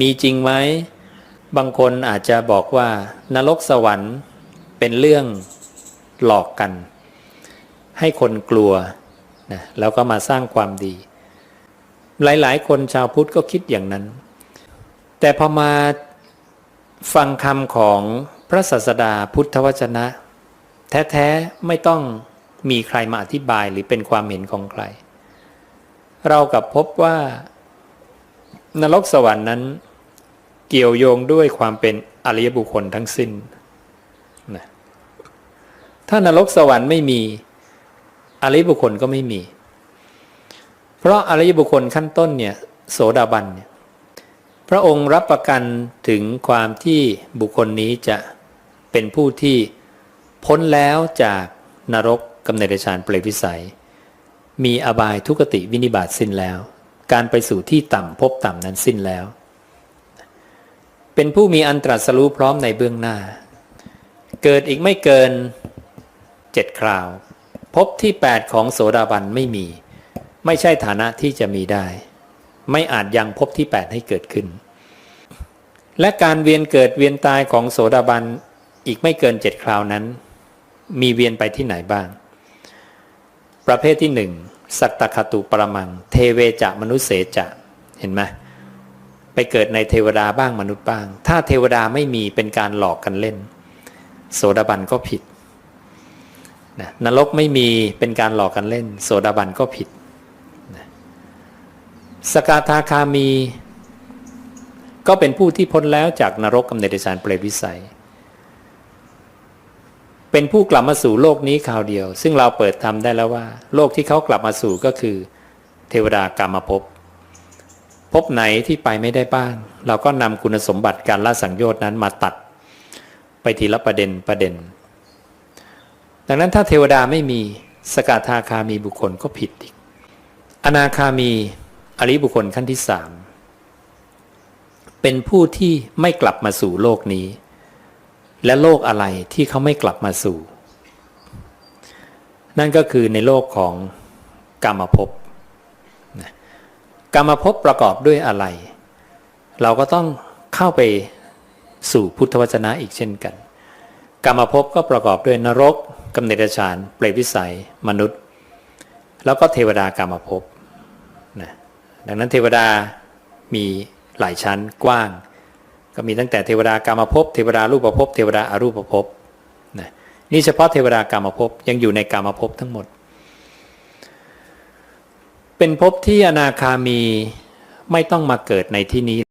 มีจริงไหมบางคนอาจจะบอกว่านรกสวรรค์เป็นเรื่องหลอกกัน ให้คนกลัวนะแล้วก็มาสร้างความดี หลายๆ คนชาวพุทธก็คิดอย่างนั้น แต่พอมาฟังคำของพระศาสดาพุทธวจนะ แท้ๆไม่ต้องมีใครมาอธิบายหรือเป็นความเห็นของใคร เรากลับพบว่า นรกสวรรค์นั้น เกี่ยวโยงด้วยความเป็นอริยบุคคลทั้งสิ้นนะถ้านรกสวรรค์ไม่มีอริยบุคคลก็ไม่มี เพราะอริยบุคคลขั้นต้นเนี่ยโสดาบันเนี่ยพระองค์รับประกันถึงความที่บุคคลนี้จะเป็นผู้ที่พ้นแล้วจากนรกกำเนิดฌานเปรตวิสัย มีอบายทุกติวินิบาตสิ้นแล้ว การไปสู่ที่ต่ำพบต่ำนั้นสิ้นแล้ว เป็นผู้มีอันตรัสรู้พร้อมในเบื้องหน้า เกิดอีกไม่เกินเจ็ดคราว พบที่ 8 ของโสดาบันไม่มี ไม่ใช่ฐานะที่จะมีได้ ไม่อาจยังพบที่ 8 ให้เกิดขึ้น และการเวียนเกิดเวียนตายของโสดาบันอีกไม่เกินเจ็ดคราวนั้น มีเวียนไปที่ไหนบ้าง ประเภทที่หนึ่ง สัตตคตุปรมัง เทเวจะมนุษเสจะเห็นไหมไปเกิดในเทวดาบ้างมนุษย์บ้าง ถ้าเทวดาไม่มีเป็นการหลอกกันเล่น โสดาบันก็ผิดนะนรกไม่มีเป็นการหลอกกันเล่น โสดาบันก็ผิดนะสกาทาคามี ก็เป็นผู้ที่พ้นแล้วจากนรกกำเนิดเดชานเปรตวิสัย เป็นผู้กลับมาสู่โลกนี้คราวเดียว ซึ่งเราเปิดทำได้แล้วว่า โลกที่เขากลับมาสู่ก็คือ เทวดากรรมภพภพไหนที่ไปไม่ได้บ้าง เราก็นำคุณสมบัติการละสังโยชน์นั้นมาตัด ไปทีละประเด็นประเด็น ดังนั้นถ้าเทวดาไม่มีสกทาคามีบุคคลก็ผิดอีก อนาคามีอริบุคคลขั้นที่สามเป็นผู้ที่ไม่กลับมาสู่โลกนี้ และโลกอะไรที่เขาไม่กลับมาสู่ นั่นก็คือในโลกของกรรมภพกรรมภพประกอบด้วยอะไร เราก็ต้องเข้าไปสู่พุทธวจนะอีกเช่นกัน กรรมภพก็ประกอบด้วยนรกกำเนิดฌานเปรตวิสัย มนุษย์ แล้วก็เทวดากรรมภพนะดังนั้นเทวดามีหลายชั้นกว้าง ก็มีตั้งแต่เทวดากรรมภพเทวดารูปภพเทวดาอารูปภพนะนี่เฉพาะเทวดากรรมภพยังอยู่ในกรรมภพทั้งหมด เป็นภพที่อนาคามีไม่ต้องมาเกิดในที่นี้